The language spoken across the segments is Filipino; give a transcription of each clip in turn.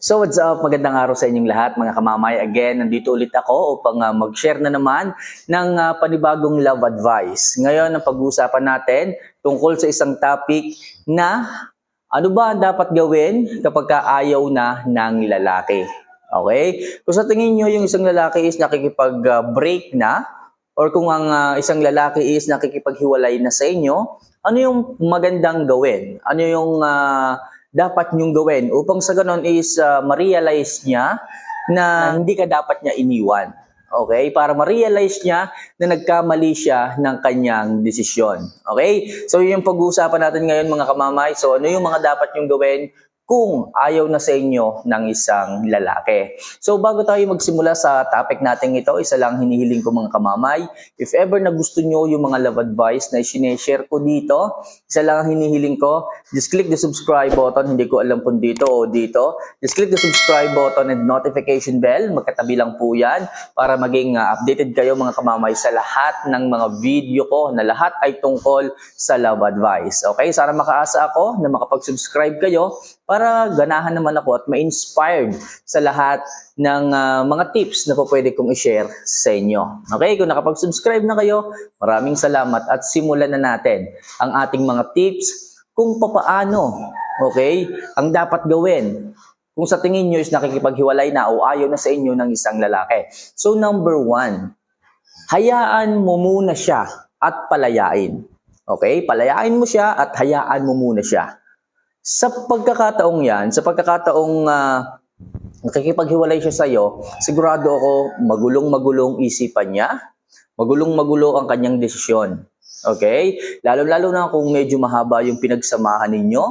So what's up? Magandang araw sa inyong lahat mga kamamay. Again, nandito ulit ako upang ah, mag-share na naman ng ah, panibagong love advice. Ngayon, ang pag-uusapan natin tungkol sa isang topic na ano ba ang dapat gawin kapag ka ayaw na ng lalaki. Okay? Kung sa tingin nyo yung isang lalaki is nakikipag-break na or kung ang ah, isang lalaki is nakikipaghiwalay na sa inyo, ano yung magandang gawin? Ano yung ah, dapat niyong gawin upang sa ganon is ah, ma-realize niya na hindi ka dapat niya iniwan. Okay? Para ma-realize niya na nagkamali siya ng kanyang desisyon. Okay? So, yun yung pag-uusapan natin ngayon mga kamamay. So, ano yung mga dapat niyong gawin kung ayaw na sa inyo ng isang lalaki. So bago tayo magsimula sa topic natin ito, isa lang hinihiling ko mga kamamay. If ever na gusto nyo yung mga love advice na sineshare ko dito, isa lang ang hinihiling ko, just click the subscribe button. Hindi ko alam kung dito o dito. Just click the subscribe button and notification bell. Magkatabi lang po yan para maging uh, updated kayo mga kamamay sa lahat ng mga video ko na lahat ay tungkol sa love advice. Okay? Sana makaasa ako na makapag-subscribe kayo para ganahan naman ako at ma-inspired sa lahat ng ah, mga tips na po pwede kong i-share sa inyo. Okay, kung nakapag-subscribe na kayo, maraming salamat at simulan na natin ang ating mga tips kung papaano, okay, ang dapat gawin kung sa tingin nyo is nakikipaghiwalay na o ayaw na sa inyo ng isang lalaki. So number one, hayaan mo muna siya at palayain. Okay? Palayain mo siya at hayaan mo muna siya. Sa pagkakataong yan, sa pagkakataong uh, nakikipaghiwalay siya sa iyo, sigurado ako magulong-magulong isipan niya, magulong-magulo ang kanyang desisyon. Okay? Lalo-lalo na kung medyo mahaba yung pinagsamahan ninyo,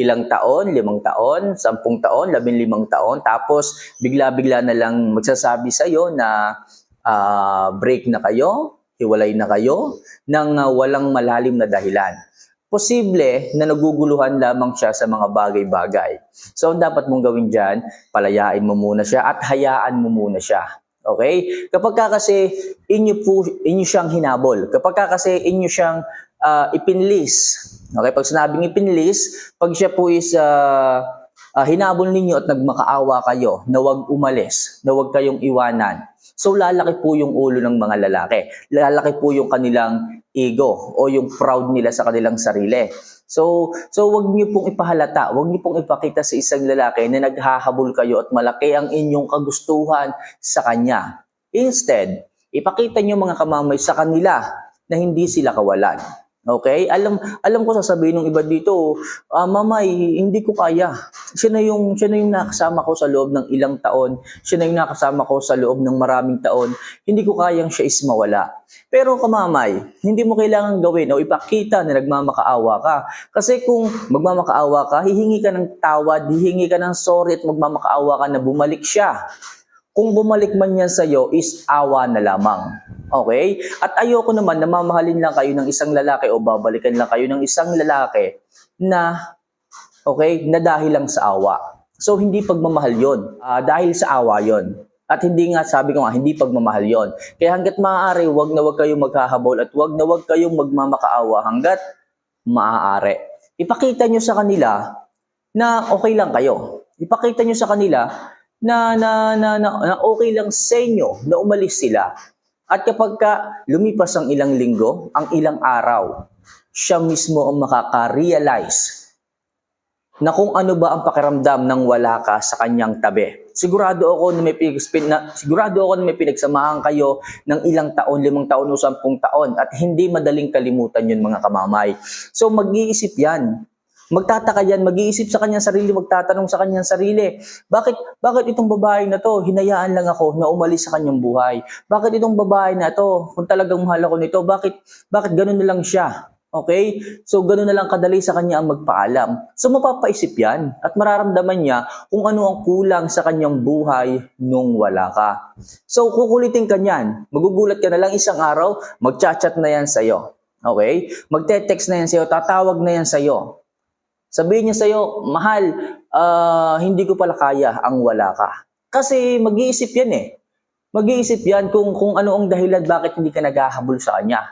ilang taon, limang taon, sampung taon, labing limang taon, tapos bigla-bigla na lang magsasabi sa iyo na ah, break na kayo, hiwalay na kayo, ng ah, walang malalim na dahilan posible na naguguluhan lamang siya sa mga bagay-bagay. So, ang dapat mong gawin dyan, palayain mo muna siya at hayaan mo muna siya. Okay? Kapag ka kasi inyo, po, inyo siyang hinabol, kapag ka kasi inyo siyang ah, ipinlis, okay? Pag sinabing ipinlis, pag siya po is ah, ah, hinabol ninyo at nagmakaawa kayo na wag umalis, na wag kayong iwanan. So lalaki po yung ulo ng mga lalaki. Lalaki po yung kanilang ego o yung proud nila sa kanilang sarili. So, so wag niyo pong ipahalata, wag niyo pong ipakita sa isang lalaki na naghahabol kayo at malaki ang inyong kagustuhan sa kanya. Instead, ipakita niyo mga kamamay sa kanila na hindi sila kawalan. Okay? Alam alam ko sasabihin ng iba dito, ah, mamay, hindi ko kaya. Siya na yung siya na yung nakasama ko sa loob ng ilang taon. Siya na yung nakasama ko sa loob ng maraming taon. Hindi ko kayang siya is mawala. Pero kamamay, hindi mo kailangan gawin o ipakita na nagmamakaawa ka. Kasi kung magmamakaawa ka, hihingi ka ng tawad, hihingi ka ng sorry at magmamakaawa ka na bumalik siya. Kung bumalik man yan sa'yo, is awa na lamang. Okay? At ayoko naman na mamahalin lang kayo ng isang lalaki o babalikan lang kayo ng isang lalaki na, okay, na dahil lang sa awa. So, hindi pagmamahal yon Ah, dahil sa awa yon At hindi nga, sabi ko nga, hindi pagmamahal yon Kaya hanggat maaari, wag na wag kayong maghahabol at wag na wag kayong magmamakaawa hanggat maaari. Ipakita nyo sa kanila na okay lang kayo. Ipakita nyo sa kanila na, na, na, na, na okay lang sa inyo na umalis sila. At kapag ka lumipas ang ilang linggo, ang ilang araw, siya mismo ang makaka-realize na kung ano ba ang pakiramdam ng wala ka sa kanyang tabi. Sigurado ako na may na, sigurado ako na may pinagsamahan kayo ng ilang taon, limang taon o sampung taon at hindi madaling kalimutan yun mga kamamay. So mag-iisip yan. Magtataka yan, mag-iisip sa kanyang sarili, magtatanong sa kanyang sarili, bakit, bakit itong babae na to, hinayaan lang ako na umalis sa kanyang buhay? Bakit itong babae na to, kung talagang mahal ako nito, bakit, bakit ganun na lang siya? Okay? So, ganun na lang kadali sa kanya ang magpaalam. So, mapapaisip yan at mararamdaman niya kung ano ang kulang sa kanyang buhay nung wala ka. So, kukulitin ka niyan. Magugulat ka na lang isang araw, magchat-chat na yan sa'yo. Okay? Magte-text na yan sa'yo, tatawag na yan sa'yo. Sabihin niya sa'yo, mahal, ah, hindi ko pala kaya ang wala ka. Kasi mag-iisip yan eh. Mag-iisip yan kung, kung ano ang dahilan bakit hindi ka naghahabol sa kanya.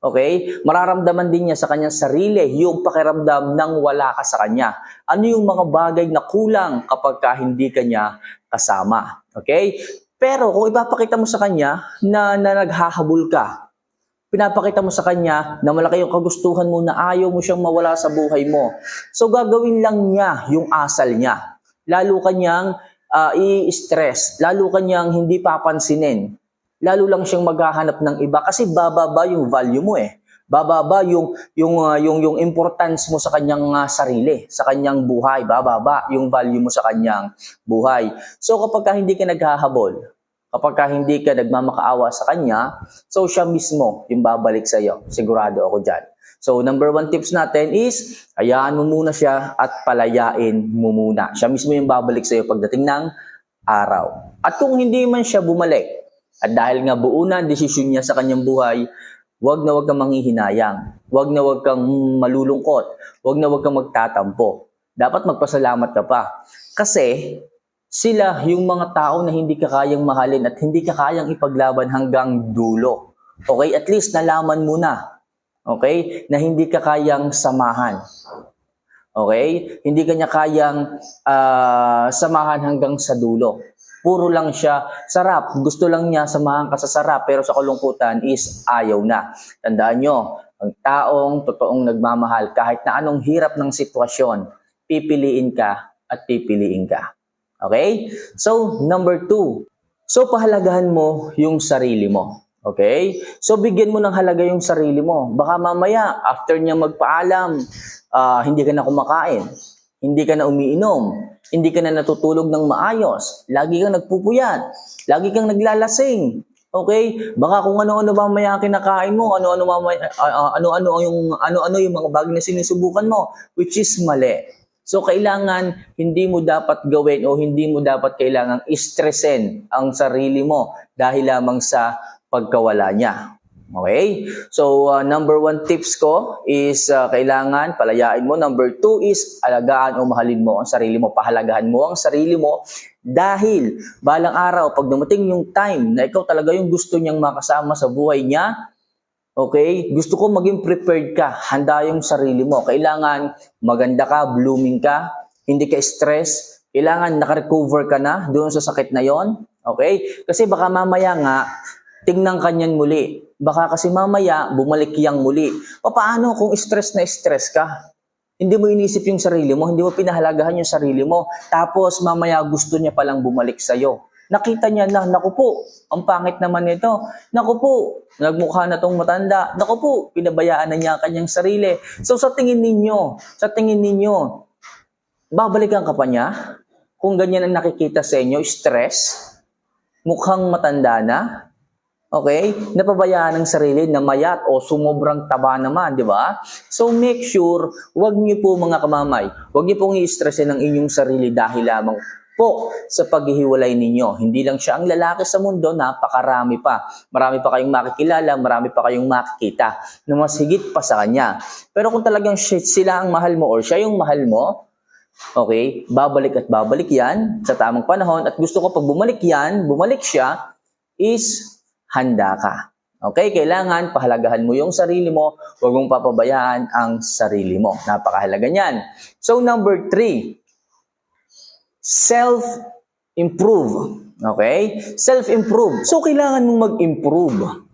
Okay? Mararamdaman din niya sa kanyang sarili yung pakiramdam ng wala ka sa kanya. Ano yung mga bagay na kulang kapag ka hindi ka niya kasama. Okay? Pero kung ipapakita mo sa kanya na, na naghahabol ka, pinapakita mo sa kanya na malaki yung kagustuhan mo na ayaw mo siyang mawala sa buhay mo. So gagawin lang niya yung asal niya. Lalo kanyang ah, i-stress, lalo kanyang hindi papansinin, lalo lang siyang maghahanap ng iba kasi bababa yung value mo eh. Bababa yung yung ah, yung yung importance mo sa kanyang ah, sarili, sa kanyang buhay, bababa yung value mo sa kanyang buhay. So kapag ka hindi ka naghahabol, kapag ka hindi ka nagmamakaawa sa kanya, so siya mismo yung babalik sa iyo. Sigurado ako diyan. So number one tips natin is hayaan mo muna siya at palayain mo muna. Siya mismo yung babalik sa iyo pagdating ng araw. At kung hindi man siya bumalik, at dahil nga buo na desisyon niya sa kanyang buhay, wag na wag kang manghihinayang. Wag na wag kang malulungkot. Wag na wag kang magtatampo. Dapat magpasalamat ka pa. Kasi sila yung mga tao na hindi ka kayang mahalin at hindi ka kayang ipaglaban hanggang dulo. Okay? At least nalaman mo na. Okay? Na hindi ka kayang samahan. Okay? Hindi ka niya kayang ah, samahan hanggang sa dulo. Puro lang siya sarap. Gusto lang niya samahan ka sa sarap pero sa kalungkutan is ayaw na. Tandaan nyo, ang taong totoong nagmamahal kahit na anong hirap ng sitwasyon, pipiliin ka at pipiliin ka. Okay? So, number two. So, pahalagahan mo yung sarili mo. Okay? So, bigyan mo ng halaga yung sarili mo. Baka mamaya, after niya magpaalam, ah, hindi ka na kumakain. Hindi ka na umiinom. Hindi ka na natutulog ng maayos. Lagi kang nagpupuyat. Lagi kang naglalasing. Okay? Baka kung ano-ano mamaya ang kinakain mo, ano-ano mamaya, ah, ah, ano-ano yung ano-ano yung mga bagay na sinusubukan mo, which is mali. So kailangan hindi mo dapat gawin o hindi mo dapat kailangang stressin ang sarili mo dahil lamang sa pagkawala niya. Okay? So uh, number one tips ko is uh, kailangan palayain mo. Number two is alagaan o mahalin mo ang sarili mo. Pahalagahan mo ang sarili mo dahil balang araw pag dumating yung time na ikaw talaga yung gusto niyang makasama sa buhay niya, Okay? Gusto ko maging prepared ka. Handa yung sarili mo. Kailangan maganda ka, blooming ka, hindi ka stress. Kailangan nakarecover ka na doon sa sakit na yon. Okay? Kasi baka mamaya nga, tingnan ka niyan muli. Baka kasi mamaya, bumalik yang muli. Paano kung stress na stress ka? Hindi mo inisip yung sarili mo, hindi mo pinahalagahan yung sarili mo. Tapos mamaya gusto niya palang bumalik sa'yo. Nakita niya na, naku po, ang pangit naman nito. Naku po, nagmukha na tong matanda. Naku po, pinabayaan na niya ang kanyang sarili. So sa tingin ninyo, sa tingin ninyo, babalikan ka pa niya? Kung ganyan ang nakikita sa inyo, stress, mukhang matanda na, Okay? Napabayaan ng sarili na mayat o sumobrang taba naman, di ba? So make sure, wag niyo po mga kamamay, wag niyo pong i-stressin ang inyong sarili dahil lamang po sa paghihiwalay ninyo. Hindi lang siya ang lalaki sa mundo, napakarami pa. Marami pa kayong makikilala, marami pa kayong makikita na mas higit pa sa kanya. Pero kung talagang sila ang mahal mo or siya yung mahal mo, okay, babalik at babalik yan sa tamang panahon. At gusto ko pag bumalik yan, bumalik siya, is handa ka. Okay, kailangan pahalagahan mo yung sarili mo, huwag mong papabayaan ang sarili mo. Napakahalaga niyan. So number three, self-improve. Okay? Self-improve. So kailangan mong mag-improve.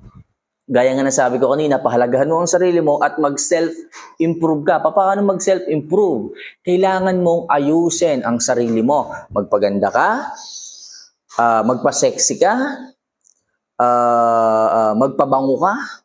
Gaya nga nasabi ko kanina, pahalagahan mo ang sarili mo at mag-self-improve ka. Paano mag-self-improve? Kailangan mong ayusin ang sarili mo. Magpaganda ka, ah, magpa-sexy ka, ah, ah, magpabango ka.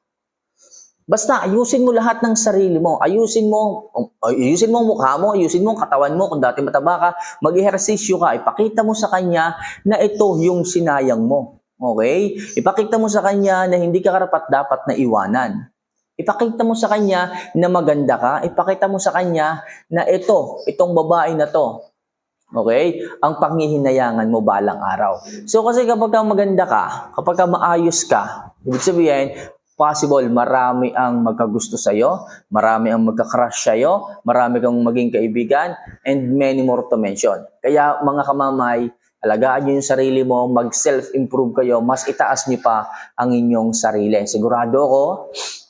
Basta ayusin mo lahat ng sarili mo. Ayusin mo, ayusin mo ang mukha mo, ayusin mo ang katawan mo. Kung dati mataba ka, mag-ehersisyo ka. Ipakita mo sa kanya na ito yung sinayang mo. Okay? Ipakita mo sa kanya na hindi ka karapat dapat na iwanan. Ipakita mo sa kanya na maganda ka. Ipakita mo sa kanya na ito, itong babae na to, Okay? Ang panghihinayangan mo balang araw. So kasi kapag ka maganda ka, kapag ka maayos ka, ibig sabihin, possible marami ang magkagusto sa'yo, marami ang magka-crush sa'yo, marami kang maging kaibigan, and many more to mention. Kaya mga kamamay, alagaan nyo yung sarili mo, mag-self-improve kayo, mas itaas nyo pa ang inyong sarili. Sigurado ako,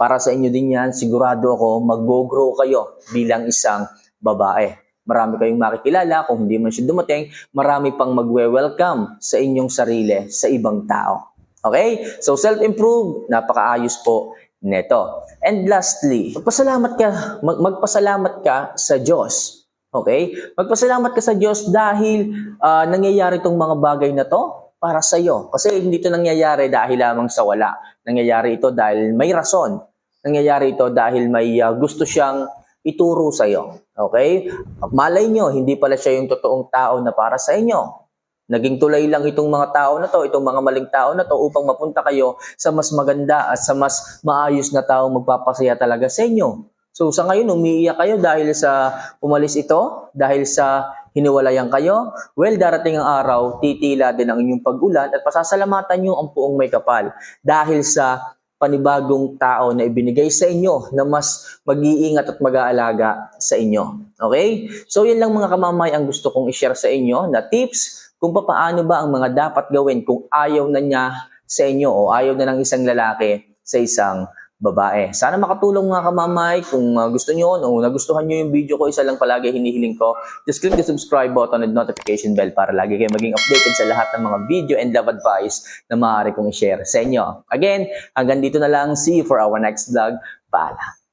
para sa inyo din yan, sigurado ako, mag-grow kayo bilang isang babae. Marami kayong makikilala, kung hindi man siya dumating, marami pang magwe-welcome sa inyong sarili sa ibang tao. Okay? So self-improve, napakaayos po neto. And lastly, magpasalamat ka, mag- magpasalamat ka sa Diyos. Okay? Magpasalamat ka sa Diyos dahil ah, nangyayari itong mga bagay na to para sa iyo. Kasi hindi ito nangyayari dahil lamang sa wala. Nangyayari ito dahil may rason. Nangyayari ito dahil may ah, gusto siyang ituro sa iyo. Okay? Malay nyo, hindi pala siya yung totoong tao na para sa inyo. Naging tulay lang itong mga tao na to, itong mga maling tao na to upang mapunta kayo sa mas maganda at sa mas maayos na tao magpapasaya talaga sa inyo. So sa ngayon, umiiyak kayo dahil sa umalis ito, dahil sa hiniwalayan kayo. Well, darating ang araw, titila din ang inyong pag-ulan at pasasalamatan nyo ang puong may kapal dahil sa panibagong tao na ibinigay sa inyo na mas mag-iingat at mag-aalaga sa inyo. Okay? So yan lang mga kamamay ang gusto kong i-share sa inyo na tips kung paano ba ang mga dapat gawin kung ayaw na niya sa inyo o ayaw na ng isang lalaki sa isang babae. Sana makatulong mga kamamay. Kung uh, gusto nyo o nagustuhan nyo yung video ko, isa lang palagi hinihiling ko. Just click the subscribe button and notification bell para lagi kayo maging updated sa lahat ng mga video and love advice na maaari kong i-share sa inyo. Again, hanggang dito na lang. See you for our next vlog. Paalam.